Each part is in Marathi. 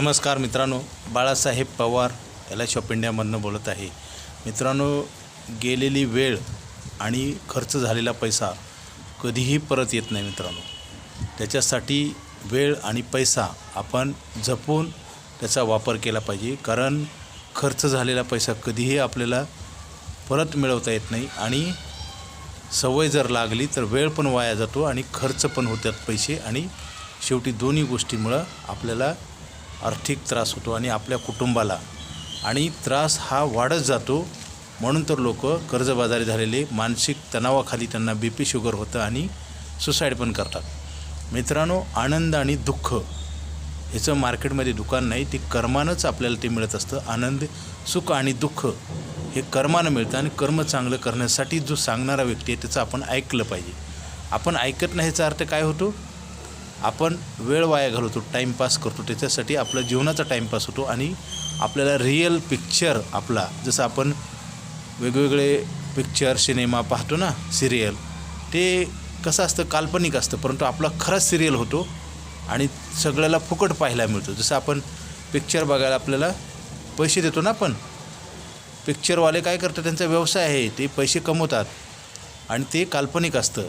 नमस्कार मित्रांनो Balasaheb Pawar L I shop इंडियामधनं बोलत आहे. मित्रांनो गेलेली वेळ आणि खर्च झालेला पैसा कधीही परत येत नाही मित्रांनो. त्याच्यासाठी वेळ आणि पैसा आपण जपून त्याचा वापर केला पाहिजे. कारण खर्च झालेला पैसा कधीही आपल्याला परत मिळवता येत नाही आणि सवय जर लागली तर वेळ पण वाया जातो आणि खर्च पण होतात पैसे आणि शेवटी दोन्ही गोष्टीमुळं आपल्याला आर्थिक त्रास होतो आणि आपल्या कुटुंबाला. आणि त्रास हा वाढत जातो. म्हणून तर लोक कर्जबाजारी झालेले मानसिक तणावाखाली त्यांना बी पी शुगर होतं आणि सुसाईड पण करतात. मित्रांनो आनंद आणि दुःख ह्याचं मार्केटमध्ये दुकान नाही ते कर्मानंच आपल्याला ते मिळत असतं. आनंद सुख आणि दुःख हे कर्मानं मिळतं आणि कर्म चांगलं करण्यासाठी जो सांगणारा व्यक्ती आहे त्याचं आपण ऐकलं पाहिजे. आपण ऐकत नाही ह्याचा अर्थ काय होतो? आपण वेळ वाया घालवतो टाईमपास करतो. त्याच्यासाठी आपला जीवनाचा टाईमपास होतो आणि आपल्याला रिअल पिक्चर आपला जसं आपण वेगवेगळे पिक्चर सिनेमा पाहतो ना सिरियल ते कसं असतं काल्पनिक असतं परंतु आपला खराच सिरियल होतो आणि सगळ्याला फुकट पाहायला मिळतो. जसं आपण पिक्चर बघायला आपल्याला पैसे देतो ना आपण पिक्चरवाले काय करतात त्यांचा व्यवसाय आहे ते पैसे कमवतात आणि ते काल्पनिक असतं.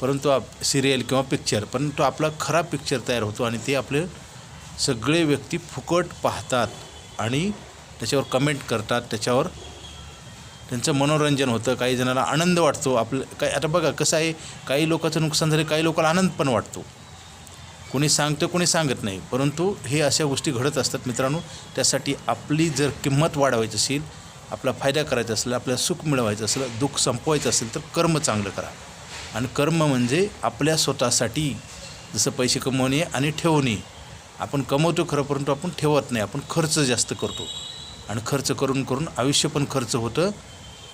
परंतु आप सिरियल किंवा पिक्चर परंतु आपला खरा पिक्चर तयार होतो आणि ते आपले सगळे व्यक्ती फुकट पाहतात आणि त्याच्यावर कमेंट करतात त्याच्यावर त्यांचं मनोरंजन होतं काही जणांना आनंद वाटतो आपलं काय आता बघा कसं आहे काही लोकांचं नुकसान झालं काही लोकांना आनंद पण वाटतो. कोणी सांगतं कोणी सांगत नाही परंतु हे अशा गोष्टी घडत असतात मित्रांनो त्यासाठी आपली जर किंमत वाढवायची असेल आपला फायदा करायचा असेल आपल्याला सुख मिळवायचं असेल दुःख संपवायचं असेल तर कर्म चांगलं करा. आणि कर्म म्हणजे आपल्या स्वतःसाठी जसं पैसे कमवणे आणि ठेवणे. आपण कमवतो खरं परंतु आपण ठेवत नाही आपण खर्च जास्त करतो. आणि खर्च करून करून आयुष्य पण खर्च होतं.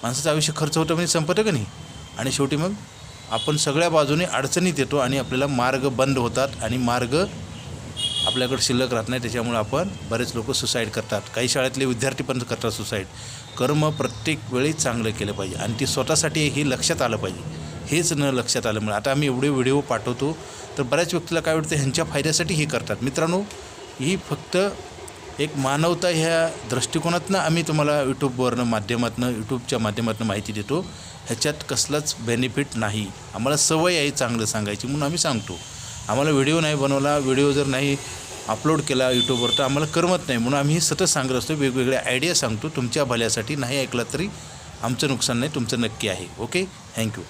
माणसाचं आयुष्य खर्च होतं म्हणजे संपतं का नाही? आणि शेवटी मग आपण सगळ्या बाजूने अडचणीत येतो आणि आपल्याला मार्ग बंद होतात आणि मार्ग आपल्याकडे शिल्लक राहत नाही. त्याच्यामुळे आपण बरेच लोक सुसाईड करतात. काही शाळेतले विद्यार्थी पण करतात सुसाईड. कर्म प्रत्येक वेळी चांगलं केलं पाहिजे आणि ती स्वतःसाठी हे लक्षात आलं पाहिजे. हेच न लक्षात आल्यामुळे. आता आम्ही एवढे व्हिडिओ पाठवतो तर बऱ्याच व्यक्तीला काय वाटतं ह्यांच्या फायद्यासाठी हे करतात. मित्रांनो ही फक्त एक मानवता ह्या दृष्टिकोनातनं आम्ही तुम्हाला यूट्यूबवरनं माध्यमातनं यूट्यूबच्या माध्यमातून माहिती देतो. ह्याच्यात कसलाच बेनिफिट नाही. आम्हाला सवय आहे चांगलं सांगायची म्हणून आम्ही सांगतो. आम्हाला व्हिडिओ नाही बनवला व्हिडिओ जर नाही अपलोड केला यूट्यूबवर तर आम्हाला करमत नाही म्हणून आम्ही सतत सांगत असतो. वेगवेगळ्या आयडिया सांगतो. तुमच्या भल्यासाठी नाही ऐकला तरी आमचं नुकसान नाही तुमचं नक्की आहे. Okay thank you